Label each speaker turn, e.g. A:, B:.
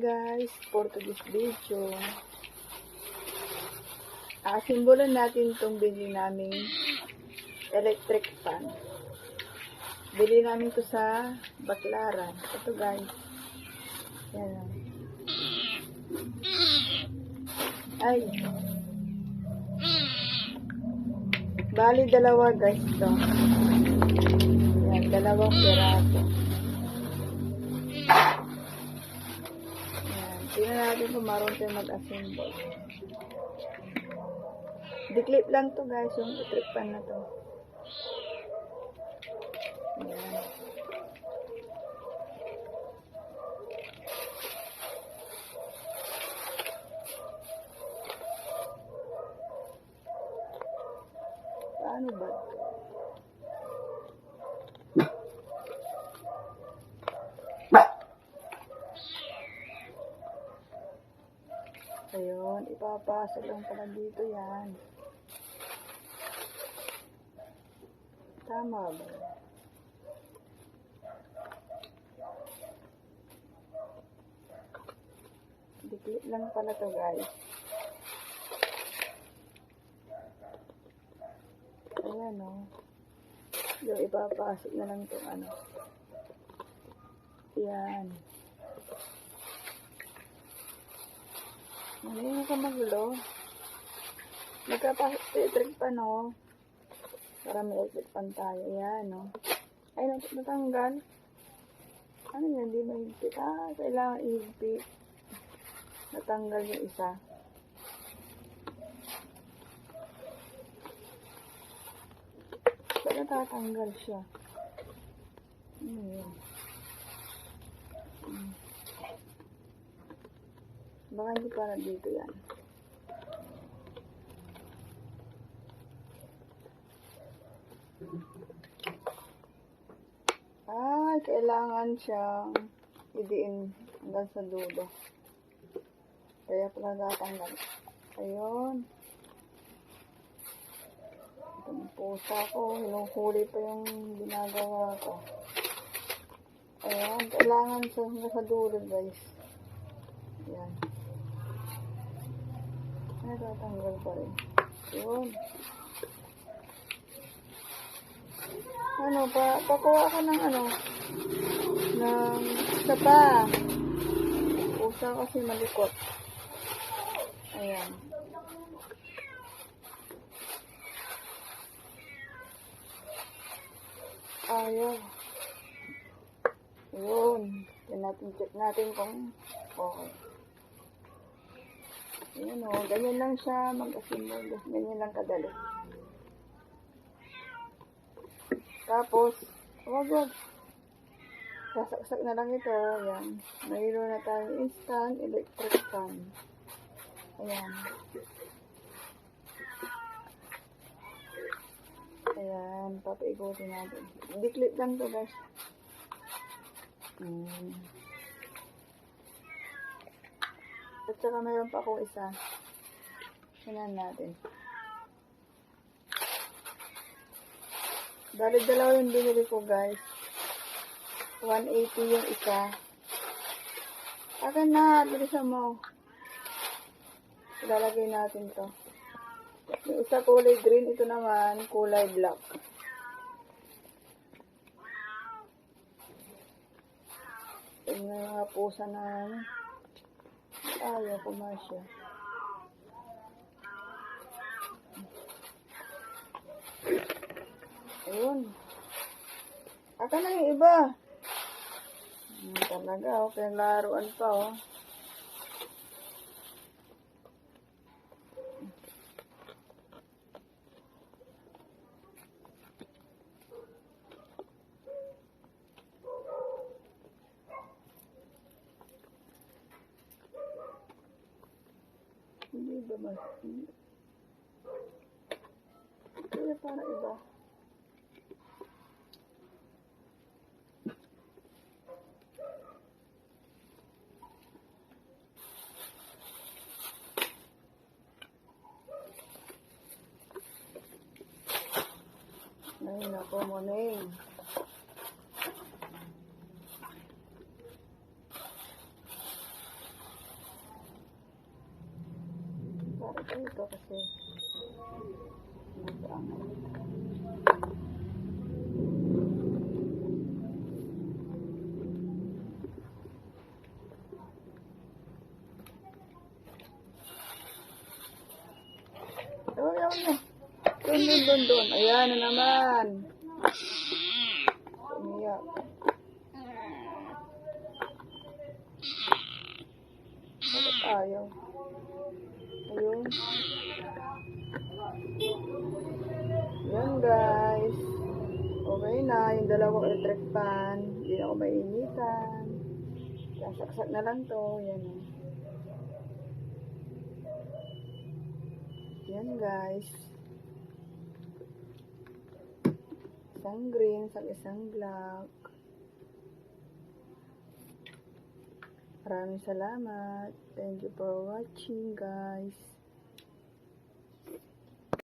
A: guys for today's video. Ah, simbolan natin itong bili naming electric fan. Bili namin to sa Baklaran. Ito guys. Yan. Ay. Bali dalawa guys to. Yan, dalawang piraso. Tingnan natin kung marunong tayo mag-assemble. Diklip lang to guys, yung fan na to. Yan. Paano ba? to? Ipapasok lang pala dito yan. Tama ba? Diklit lang pala to guys. Ayan o. Yung ipapasok na lang itong ano. Yan. Ano ka magulo? Nagkapasok pa no. Para may electric pan tayo. Ayan no. Ay, nat- natanggal. Ano yan? Di mahigpit. Ah, kailangan ihigpit. Natanggal yung isa. Ba't natatanggal siya? Ano yun? Hmm. Baka hindi para dito yan. Ay, kailangan siyang idiin hanggang sa dulo. Kaya pala natanggal. Ayun. Itong pusa ko, hinuhuli pa yung ginagawa ko. Ayan, kailangan siya hanggang sa dulo, guys. Ayan. Ay, tatanggal pa rin. Yun. Ano, pa, pakuha ko ng ano, ng isa pa. Pusa kasi malikot. Ayan. Ayaw. Yun. Yan natin, check natin kung okay. Ayan o, ganyan lang siya mag-assemble. Ganyan lang kadali. Tapos, wag wag. Sasaksak na lang ito. Ayan. Mayroon na tayong instant electric fan. Ayan. Ayan. Papaikutin natin. Diklit lang to guys. Hmm. At saka mayroon pa akong isa. Sinan natin. Dali dalawa yung binili ko guys. 180 yung isa. Akin na, bilisan mo. Ilalagay natin to. Yung isa kulay green, ito naman kulay black. Tingnan yung mga pusa na. Ayaw pumasya. Ayun. Aka na yung iba. Hmm, talaga, oh. Pinaglaruan pa, oh. Hindi ba. Kaya para iba. Ay, nako mo na eh. Ko kasi Oh, yun na. Doon, doon, doon. Ayan na naman. Umiyak. Bakit ayaw? Ayun. Yan guys. Okay na. Yung dalawang electric fan. Hindi ako mainitan. Sasaksak na lang to. Yan o. Yan guys. Isang green, isang black. Maraming salamat. Thank you for watching guys.